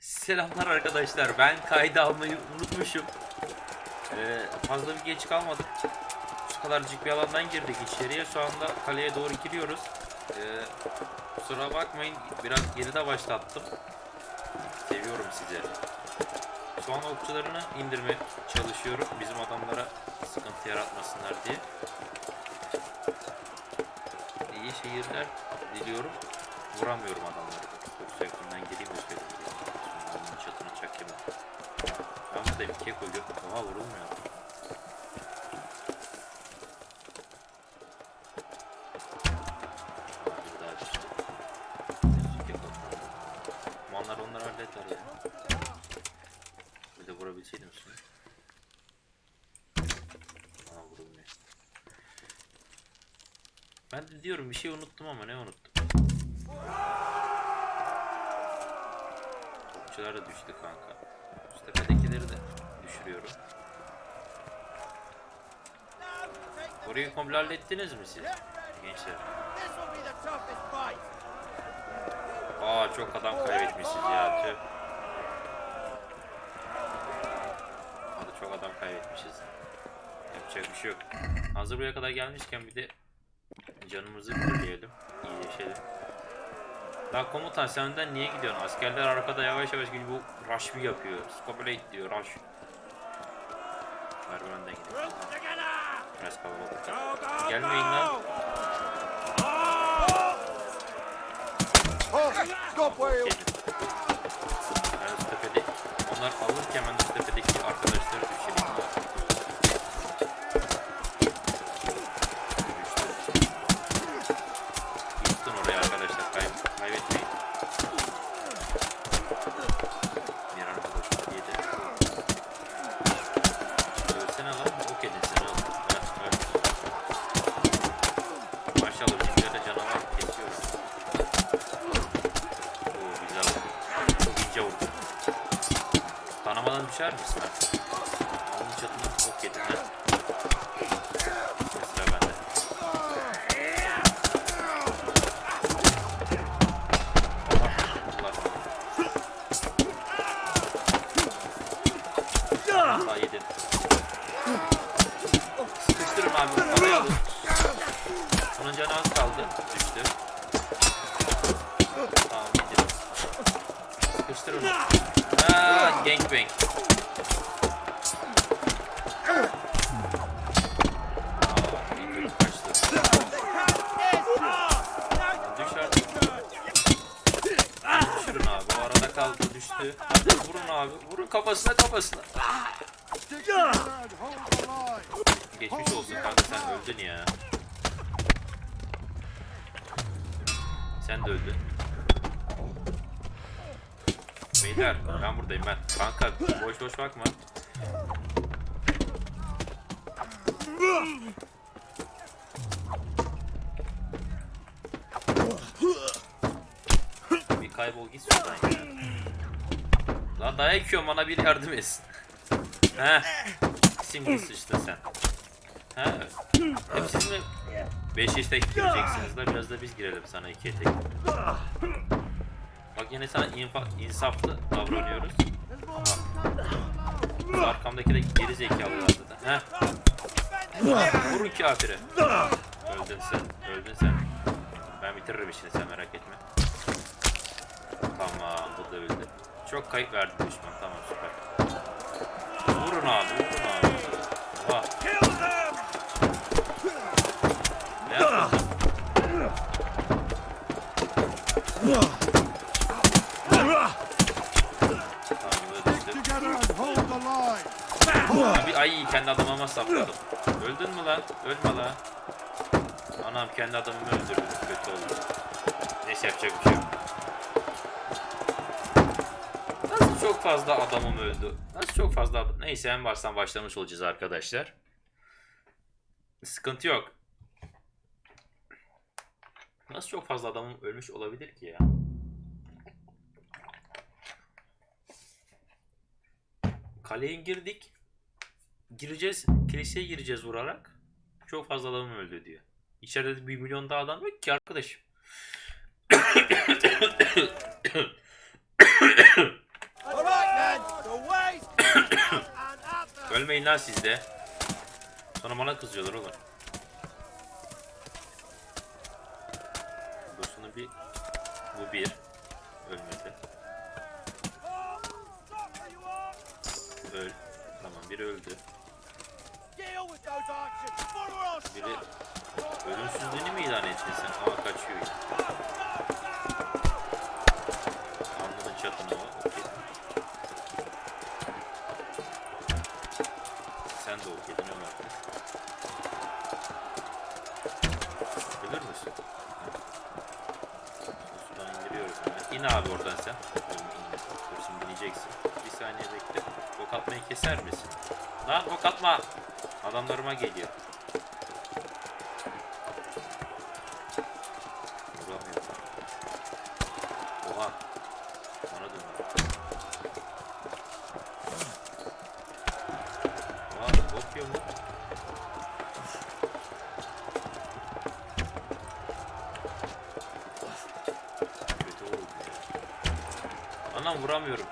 Selamlar arkadaşlar. Ben kaydı almayı unutmuşum. Ee, fazla bir geç kalmadık. Şu kadarcık bir alandan girdik içeriye. Şu anda kaleye doğru giriyoruz. Ee, kusura bakmayın. Biraz geride başlattım. Seviyorum sizi. Soğan okçularını indirmeye çalışıyorum. Bizim adamlara sıkıntı yaratmasınlar diye. İyi şehirler diliyorum. Vuramıyorum adamları. Çok yakından geleyim de. Burada bir kek koyuyorum. Ama vurulmuyor. Kumanlar onları halleder ya. Bir de vurabilseydim şunu. Aa vurulmuyor. Ben de diyorum bir şey unuttum ama ne unuttum? Topçular da düştü kanka. De düşürüyorum. Orayı komple hallettiniz mi siz? Gençler. Aa çok adam kaybetmişiz ya tüh. Hadi çok adam kaybetmişiz. Yapacak bir şey yok. Hazır buraya kadar gelmişken bir de canımızı fulleyelim. İyileşelim. Lan komutan sen önden niye gidiyorsun? Askerler arkada yavaş yavaş gidiyor. Bu rush bir yapıyor. Scopulate diyor rush. Ver ben. Group together. Biraz kalabalık. Gelmeyin lan. Halt! Stop where you... Alın. Onun canı az kaldı. Düştü. Tamam gidelim. Sıkıştır onu. Aa, gangbang. Kaldı düştü. Hadi vurun abi. Vurun kafasına kafasına. Geçmiş olsun kanka sen öldün ya. Sen de öldün. Beyler ben buradayım ben. Kanka boş boş bakma. Bir kaybol git şuradan ya. Lan dayak yiyorum bana bir yardım etsin. Heh. Şimdi sıçtın sen. Ha. Hep siz mi 5 tek gireceksiniz da biraz da biz girelim sana 2 tek. Bak yine sana infa, insaflı davranıyoruz. Şu arkamdaki de geri zekalılardı da. Heh. Vurun kafiri. Öldün sen. Öldün sen. Ben bitiririm işini sen merak etme. Tamam bu da öldü. Çok kayıp verdi düşman tamam süper. Vurun abi vurun abi. Oha. Ne yapıyorsun? Tamam bu da düştü. Together and hold the line. Abi ay kendi adamıma sapladım. Öldün mü lan? Ölme lan. Anam kendi adamımı öldürdü. Kötü oldu. Neyse yapacak bir şey yok. Nasıl çok fazla adamım öldü? Nasıl çok fazla. Neyse en baştan başlamış olacağız arkadaşlar. Sıkıntı yok. Nasıl çok fazla adamım ölmüş olabilir ki ya? Kaleye girdik gireceğiz, kiliseye gireceğiz vurarak. Çok fazla adam öldü diyor. İçeride bir milyon daha adam yok ki arkadaşım. Ölmeyin lan siz de. Sonra bana kızıyorlar oğlum. Bursunu bir... Bu bir. Biri öldü. Biri ölümsüzlüğünü mü ilan ettin sen? Aa kaçıyor yine. Alnının çatına. Okey. Sen de okeydin artık. Ölür müsün? Sudan indiriyoruz hemen. İn abi oradan sen. Oğlum inme. Dur şimdi bineceksin. Bir saniye bekle. Ok atmayı keser misin? Lan ok atma. Adamlarıma geliyor. Vuramıyorum. Oha. Bana döndü. Oha kopya mu? Anam vuramıyorum.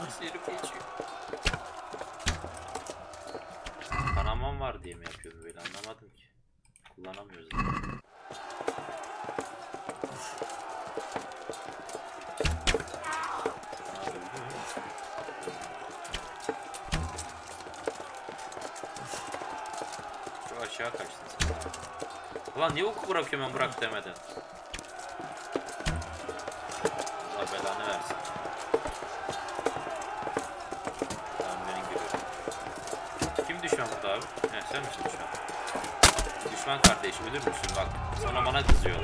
Kafasını sıyırıp geçiyor. Kanamam var diye mi yapıyor böyle anlamadım ki. Kullanamıyoruz. zaten. Aşağı kaçtın sen. Ulan niye oku bırakıyorum ben bırak demeden. He sen misin düşman? Düşman kardeş ölür müsün bak. Sonra bana kızıyor.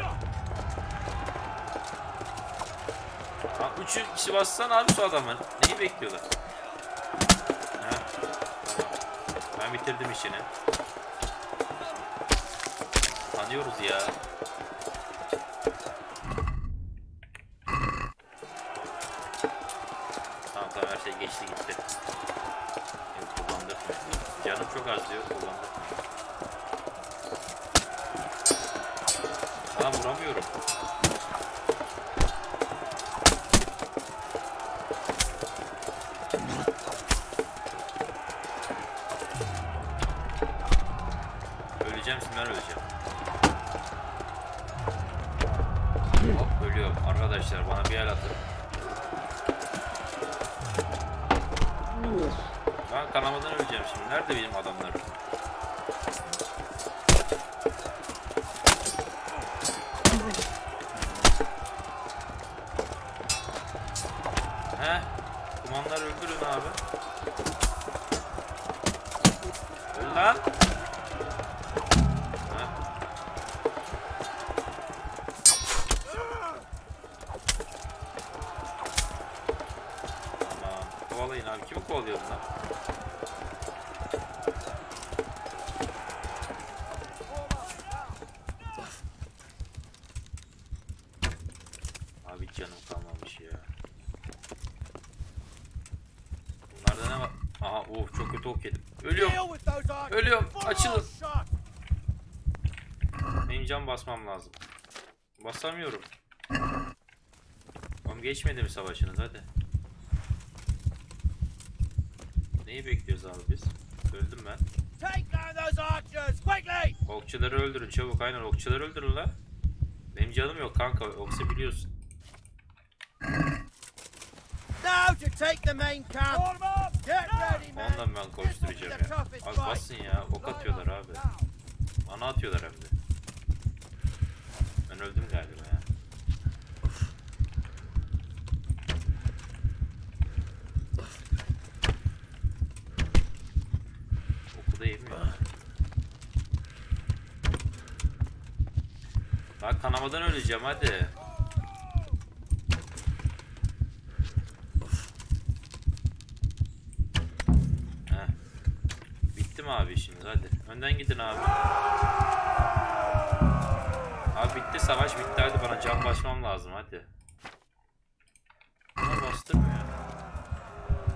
Ha, üçü kişi bassan abi şu adamın. Neyi bekliyorlar? Ha. Ben bitirdim işini. Tanıyoruz ya. Ben kanamadan öleceğim şimdi. Nerede benim adamlarım? He? Kumanlar öldürün abi. Öl lan. Basmam lazım. Basamıyorum. Oğlum geçmedi mi savaşınız hadi. Neyi bekliyoruz abi biz? Öldüm ben. Take down those archers! Quickly! Okçuları öldürün çabuk aynen okçuları öldürün la. Benim canım yok kanka okçu biliyorsun. Now to take the main camp! Get ready, men! Ondan ben koşturacağım ya. Az basın ya ok atıyorlar abi. Bana atıyorlar hem de. Ben öldüm galiba ya. Bak kanamadan öleceğim hadi. Heh. Bitti mi abi işiniz hadi. Önden gidin abi. Bitti savaş bitti hadi bana can basmam lazım hadi. Bana bastırmıyor.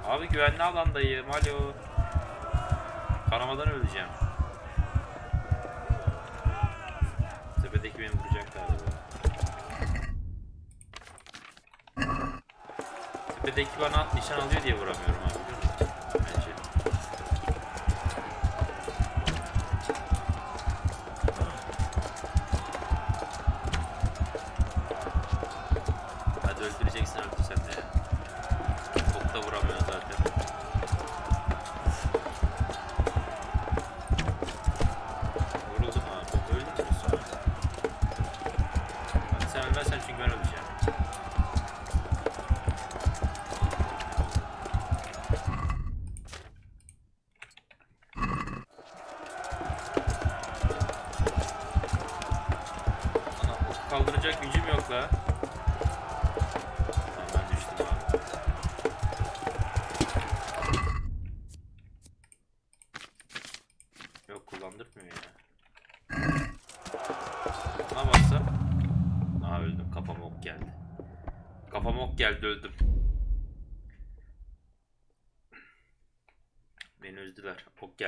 Abi güvenli alandayım alo. Kanamadan öleceğim. Tepedeki beni vuracak galiba. Tepedeki bana nişan alıyor diye vuramıyorum abi Hadi sen ölmezsen çünkü ben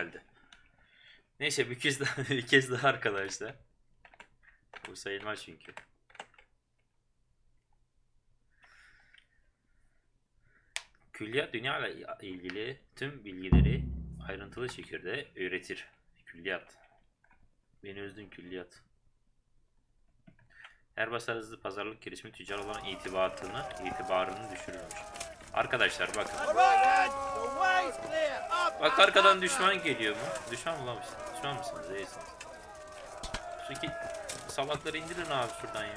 geldi. Neyse bir kez daha, bir kez daha arkadaşlar. Bu sayılmaz çünkü. Külliyat dünya ile ilgili tüm bilgileri ayrıntılı şekilde öğretir. Külliyat. Beni üzdün külliyat. Her basar hızlı pazarlık girişimi tüccar olan itibatını, itibarını düşürürmüş. Arkadaşlar bakın. Bak arkadan düşman geliyor mu? Düşman mı lan? Düşman mısınız? Değilsiniz. İki salakları indirin abi şuradan ya.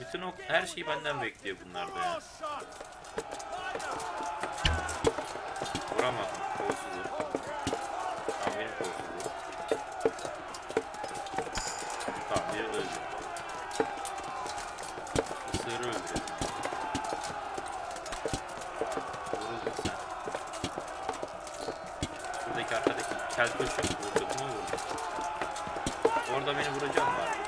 Bütün o her şeyi benden bekliyor bunlar da ya. Vuramadım. Orada beni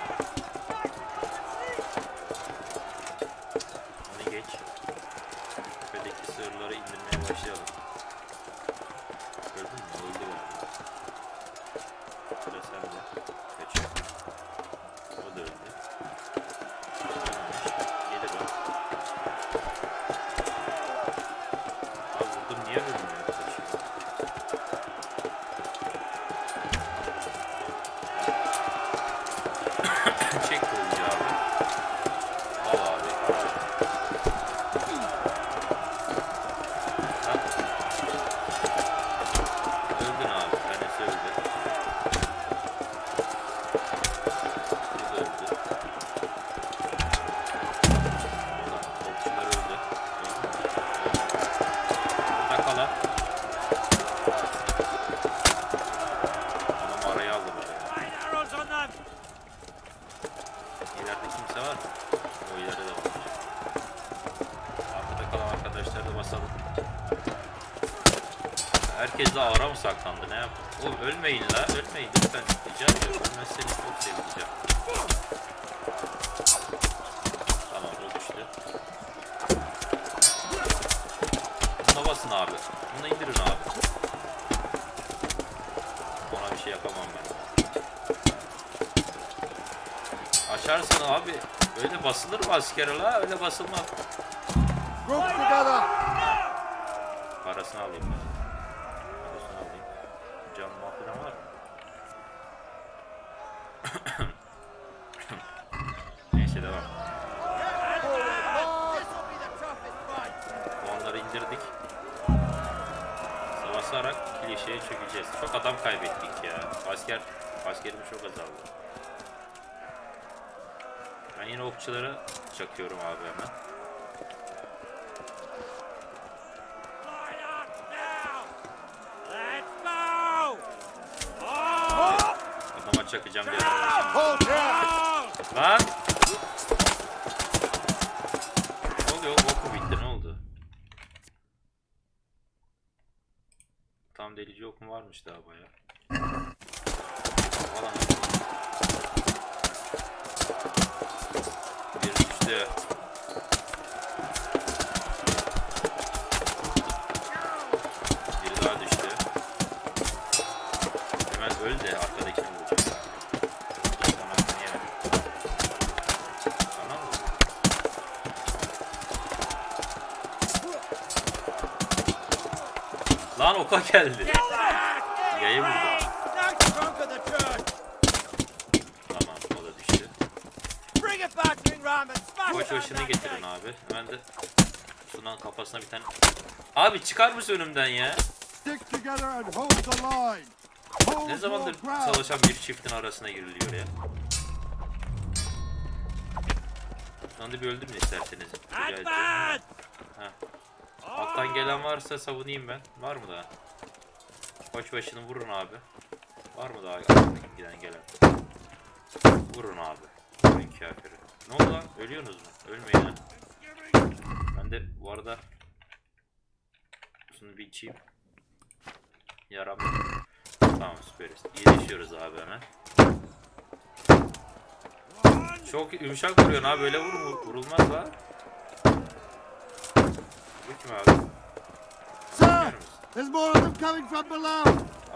saklandı ne yap? Oğlum ölmeyin la ölmeyin lütfen rica ediyorum. Ölmezseniz çok sevineceğim. Tamam o düştü. Buna basın abi. Bunu indirin abi. Ona bir şey yapamam ben. Açarsın abi. Öyle basılır mı askere la? Öyle basılmaz. Group together. Parasını alayım ben. Parasını alayım. Can mahveden var mı? Neyse devam. Onları indirdik. Savaşarak klişeye çökeceğiz. Çok adam kaybettik ya. Asker, askerimiz çok azaldı. Ben yine okçulara çakıyorum abi hemen. Line up now. Let's go. Oh! Adama çakacağım diye. Lan! Ne oluyor? Oku bitti ne oldu? Tam delici okum varmış daha baya. Geldi. Yayı vurdu. Tamam o da düştü. Koç that getirin abi. Hemen de Sunan'ın kafasına bir tane... Abi çıkar mısın önümden ya? Ne zamandır savaşan bir çiftin arasına giriliyor ya? Anda bir öldürün isterseniz. Rica edeceğim. Alttan gelen varsa savunayım ben. Var mı daha? Koç başını vurun abi. Var mı daha alttan giden gelen? Vurun abi. Vurun kafiri. Ne oldu lan? Ölüyorsunuz mu? Ölmeyin ha. Ben de bu arada şunu bir içeyim. Yaram. Tamam süperiz. İyileşiyoruz abi hemen. Çok yumuşak vuruyorsun abi böyle vur, vurulmaz la. Bu kim abi? There's more of them coming from below.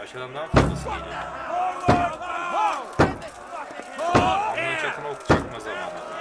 Aşağıdan fazlası geliyor. Onun çatına ok çakma zamanı.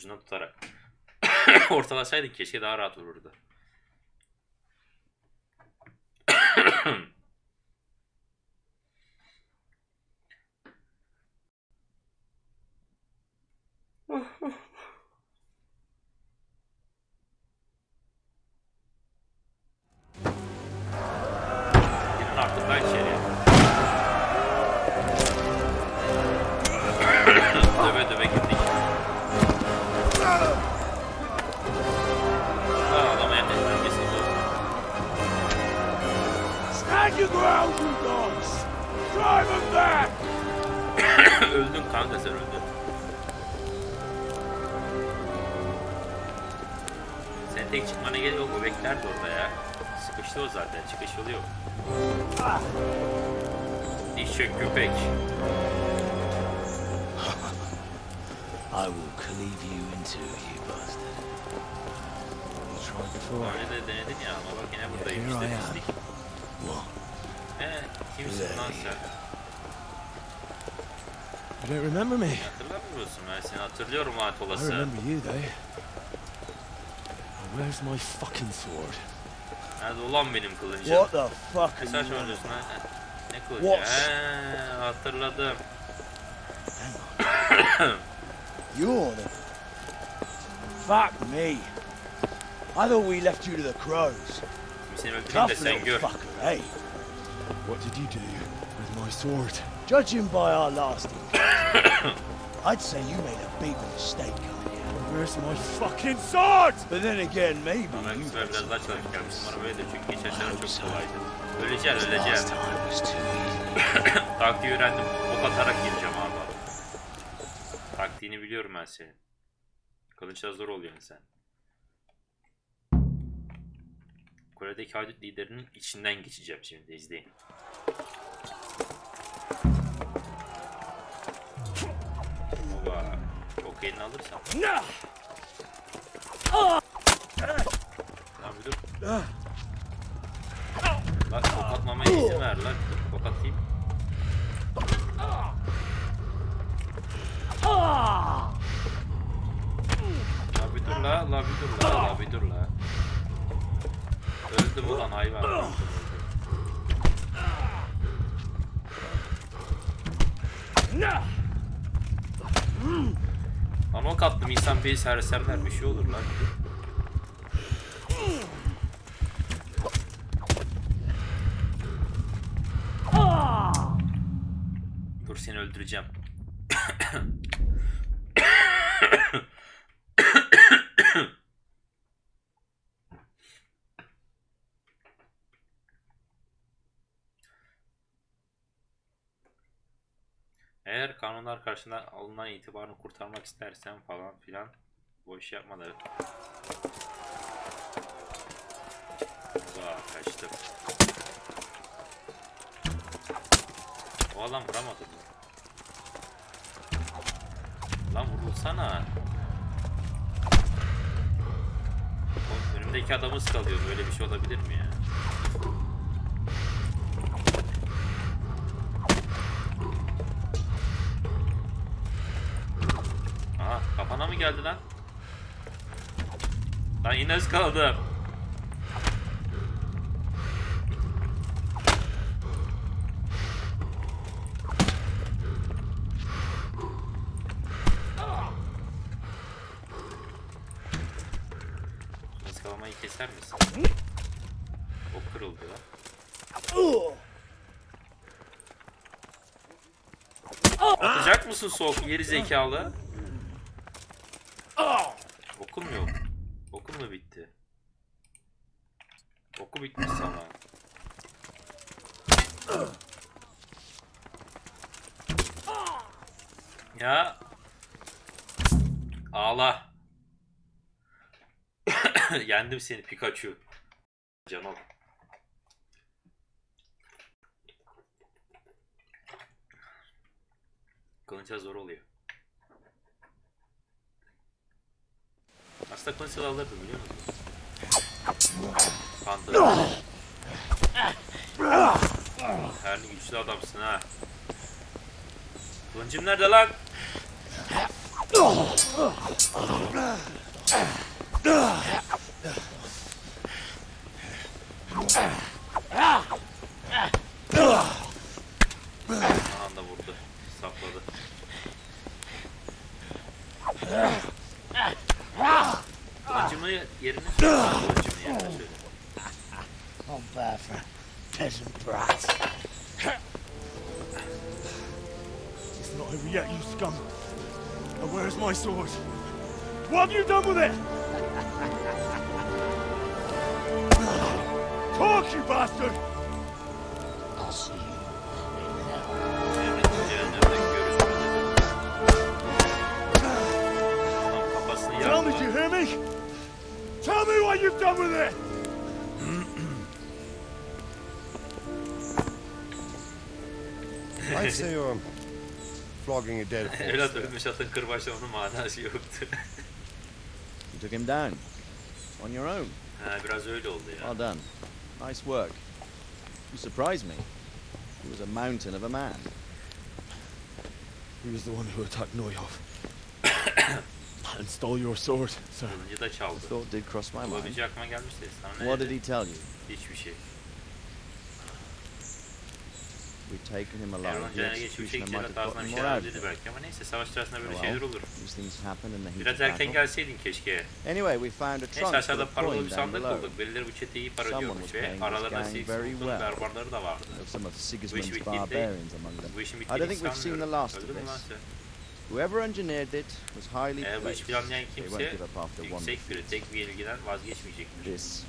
Ucundan tutarak. Ortalasaydık keşke daha rahat içeriye. döve döve girdik. Your ground, you dogs! Drive them back! öldün kanka sen öldün. Sen tek çıkmana gerek yok. O beklerdi orada ya. Sıkıştı o zaten. Çıkış yolu yok. Diş çök köpek. I will cleave you in two, you bastard. You tried before. Öyle de denedin ya ama bak yine buradayım Here I işte am. pislik. What? He kimsin lan? You don't remember me? Hatırlamıyorsun ben seni hatırlıyorum lanet I olası. remember you, though. Oh, Where's my fucking sword? Nerede ulan benim kılıncım? What the fuck are saçma you on diyorsun ha? Ne kılıcı? What? He hatırladım. You're the... Fuck me. I thought we left you to the crows. Şimdi seni öldüreyim de Tough sen little gör. fucker, eh? What did you do with my sword? Judging by our last I'd say you made a big mistake here. Where's my fucking sword? But then again, maybe Ama made biraz daha. Bana böyle de çünkü geçen sene çok kolaydı. Öleceğim Last öleceğim. time was too easy. Taktiği öğrendim. Ok atarak gireceğim abi. Taktiğini biliyorum ben senin. Kılıçla zor oluyorsun sen. Kore'deki haydut liderinin içinden geçeceğim şimdi izleyin. Oba. Çok elini alırsam. Lan bir dur. Bak ok atmama izin ver lan. Dur, Ok atayım. La bir dur la, la bir dur la, la bir dur la. Hayvan. Öldüm, öldüm. Lan ok attım insan bir sersemler bir şey olur lan. Dur seni öldüreceğim. Kanunlar karşısında alınan itibarını kurtarmak istersen falan filan boş yapma da. Vaa kaçtım. O adam vuramadı mı? Lan vurulsana. Oğlum Önümdeki adamı ıskalıyor. Böyle bir şey olabilir mi ya? Kafana mı geldi lan? Lan yine ıskaladım. Iskalamayı keser misin? O kırıldı lan. Atacak mısın soğuk geri zekalı? Yendim seni Pikachu. Canım. Kılınca zor oluyor. Aslında kılıçla alırdım biliyor musun? Pantolon. Her güçlü adamsın ha. Kılıncım nerede lan? Görüşmedik. Tam kafasını Tell me, do you hear me? Tell me what you've done with it! I'd say you're flogging a dead horse. Evlat ölmüş atın kırbaçlamanın manası yoktu. You took him down. On your own. ha, biraz öyle oldu ya. Well done. Nice work. You surprised me. He was a mountain of a man. He was the one who attacked Noyov. and stole your sword, sir. Kılıncı da. Thought did cross my mind. Olabileceği aklıma gelmişti. Sana ne What did he tell you? Hiçbir şey. We'd taken him alive. onun The canına geçmiş executioner şekilde might have tarzına bir şeyler dedi belki ama neyse savaş sırasında böyle şeyler olur. Biraz erken gelseydin keşke. Anyway, we found a Neyse trunk full aşağıda paralı bir sandık bulduk. Birileri bu çeteyi iyi para ödüyormuş ve aralarında well. berbarları da vardı. Bu iş Sigismund's bittiğinde bu işin bittiğini we've sanmıyorum. Öldün mü lan sen? Whoever engineered it was highly Eğer bu placed. işi planlayan kimse yüksek bir defeat. tek bir ilgiden vazgeçmeyecektir. This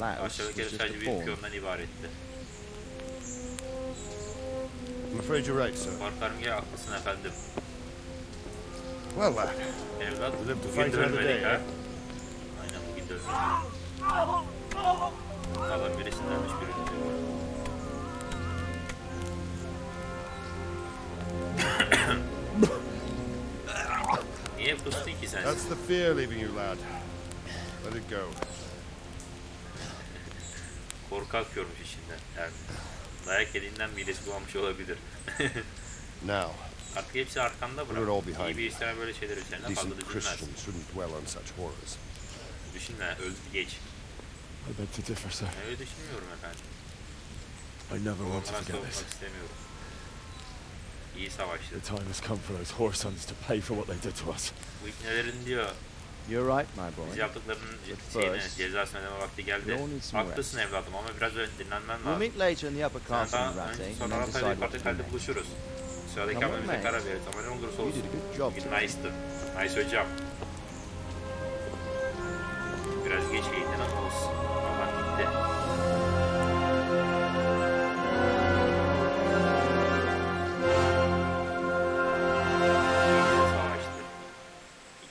louse was just a piyondan ibaretti. Afraid you're right, sir. Korkarım ki haklısın efendim. Well, lad, Evlat, We live to bugün fight de another ölmedik day, ha. Aynen bugün de ölmedik. Adam birisindenmiş biri diyor. Niye kustun ki sen? that's the fear leaving you, lad. Let it go. Korkak görmüş içinden. Yani dayak yediğinden midesi bulanmış olabilir. Now, Artık hepsi arkanda bırak. We're all behind İyi bir isteme böyle şeyler üzerine fazla decent düşünmez. Christians shouldn't dwell on such horrors. Düşünme, öldü geç. I beg to differ, sir. Öyle düşünmüyorum efendim. I never want to forget this. istemiyorum. İyi savaştı. The time has come for those whoresons to pay for what they did to us. Bu iknelerin diyor You're right, my Biz boy. yaptıklarının But şeyini, first, cezasını ödeme vakti geldi. Haklısın evladım ama biraz öyle dinlenmen We'll lazım. meet later in the upper Ratty, önce and sonra Antalya'da kalede next. buluşuruz. Sıradaki hamlemize karar veririz ama ne olursa olsun. Bugün nice'tı. Nice hocam. Biraz geç eğildin ama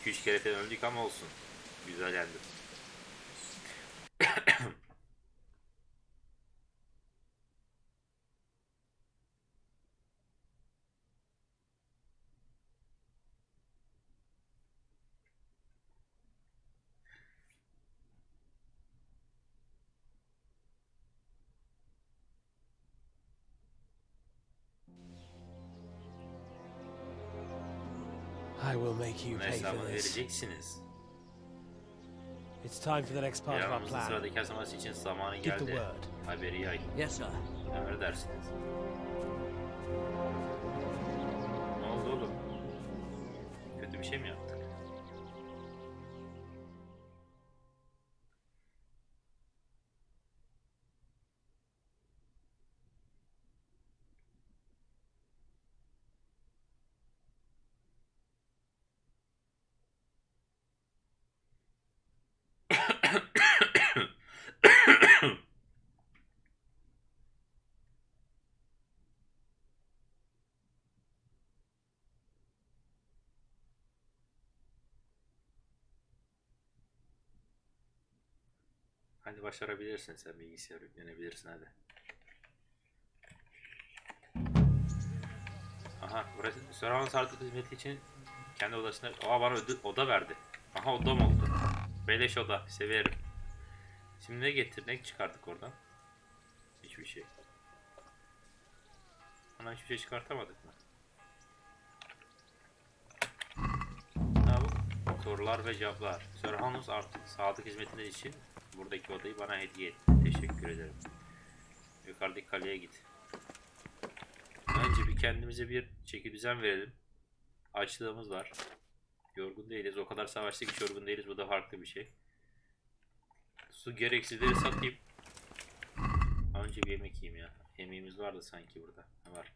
2-3 kere falan öldük ama olsun. Güzel yendim. Make you Bunun pay for hesabını this. vereceksiniz. It's time for the next part of our plan. sıradaki aşaması için zamanı Give the geldi. word. Haberi yay. Yes, sir. Emredersiniz. Hadi başarabilirsin sen bilgisayar yüklenebilirsin hadi. Aha burası Surround artık hizmeti için kendi odasına Aa bana ödü- oda verdi. Aha odam oldu. Beleş oda severim. Şimdi ne getir ne çıkardık oradan? Hiçbir şey. Ana hiçbir şey çıkartamadık mı? Ne bu? Sorular ve cevaplar. Sir Hanus artık sadık hizmetiniz için buradaki odayı bana hediye etti. Teşekkür ederim. Yukarıdaki kaleye git. Önce bir kendimize bir çeki düzen verelim. Açlığımız var. Yorgun değiliz. O kadar savaştık hiç yorgun değiliz. Bu da farklı bir şey. Su gereksizleri satayım. Önce bir yemek yiyeyim ya. Yemeğimiz vardı sanki burada. Ne var?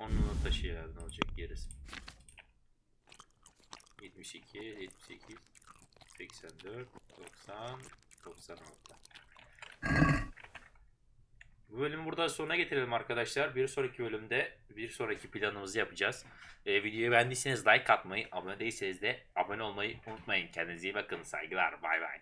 Onunla taşı ya ne olacak yeriz. 72, 78, 84, 90, 96. Bu bölümü burada sonuna getirelim arkadaşlar. Bir sonraki bölümde bir sonraki planımızı yapacağız. Ee, videoyu beğendiyseniz like atmayı, abone değilseniz de abone olmayı unutmayın. Kendinize iyi bakın. Saygılar. Bay bay.